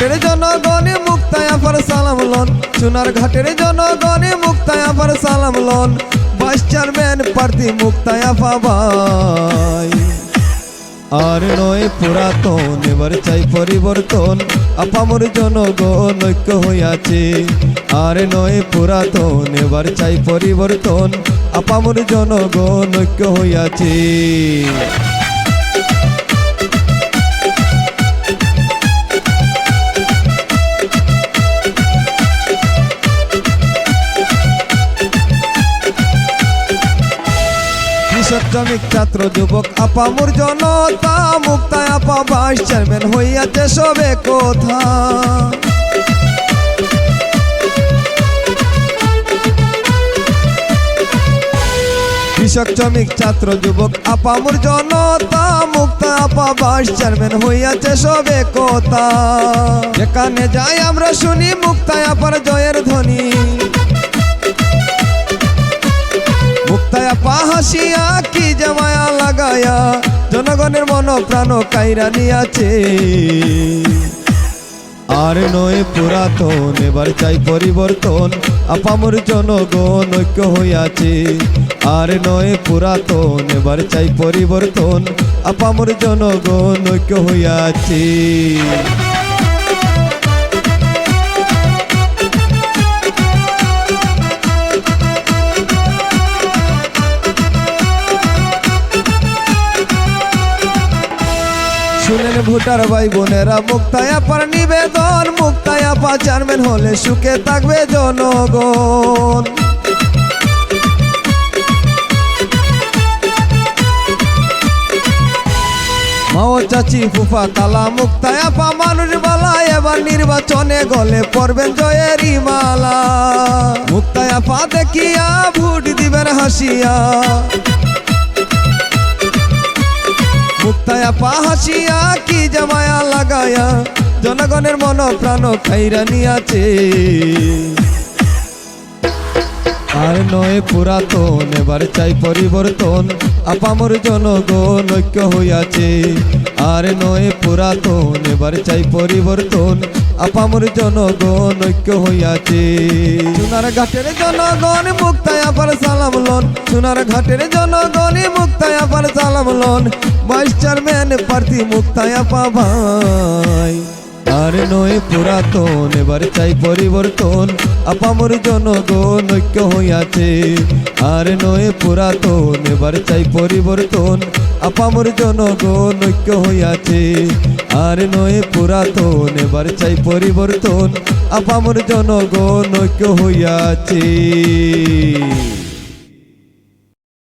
জনগণে মুক্তায় আপার সালাম লন। সোনার ঘাটের জনগণে মুক্তায় আপার সালাম লন। ভাইস চেয়ারম্যান প্রার্থী মুক্তায় আপা আর নয় পুরাতন, এবার চাই পরিবর্তন। আপামর জনগণ ঐক্য হইয়াছে। আর নয় পুরাতন, এবার চাই পরিবর্তন। আপামর জনগণ ঐক্য হইয়াছে। শ্রমিক ছাত্র যুবক আপামুর জনতা মুক্তায় আপা ভাইস চেয়ারম্যান হইয়াছে সবে কথা? কৃষক, শ্রমিক, ছাত্র, যুবক আপামুর জনতা, মুক্তা আপা ভাইস চেয়ারম্যান হইয়াছে সবে কথা? যেখানে যাই আমরা শুনি মুক্তায় আপার জয়ের ধ্বনি। পাহাসিয়া কি জামায়া লাগায়া, জনগণের মন প্রাণ কাইরা নিয়াছে। আর নয় পুরাতন, এবার চাই পরিবর্তন, আপামর জনগণ ঐক্য হইয়াছে। আর নয় পুরাতন, এবার চাই পরিবর্তন, আপামর জনগণ ঐক্য হইয়াছে। ভোটার ভাই বোনেরা, মুক্তায়া পার নিবেদন, মুক্তায়া পা চেয়ারম্যান হলে সুখে থাকবে জনগণ। মাও চাচি ফুফা কালা, মুক্তায়া পা মানুষ বালা, এবার নির্বাচনে গলে পড়বেন জয়ের মালা। মুক্তায়া পা দেখিয়া, ভোট দিবেন হাসিয়া। মুক্তায়া পাহাসিয়া কি জামায়া লাগায়া। জনগণের মন প্রাণ খাইরা নিয়াছে। আর নয় পুরাতন, এবার চাই পরিবর্তন। আপামর জনগণ ঐক্য হইয়াছে। আর নয় পুরাতন, এবার চাই পরিবর্তন। আপামর জনগণ ঐক্য হইয়াছে। সোনার ঘাটের জনগণ মুক্তায় আপার সালাম লন। সোনার ঘাটের জনগণ মুক্তায় আপার সালাম লন। ভাইস চেয়ারম্যান প্রার্থী মুক্তায় আপা ভাই। আর নয় পুরাতন, এবার চাই পরিবর্তন। আপামর জনগণ ঐক্য হইয়াছে। আর নয় পুরাতন, এবার চাই পরিবর্তন। আপামর জনগণ ঐক্য হইয়াছে। আর নয় পুরাতন, এবার চাই পরিবর্তন। আপামর জনগণ ঐক্য হইয়াছে।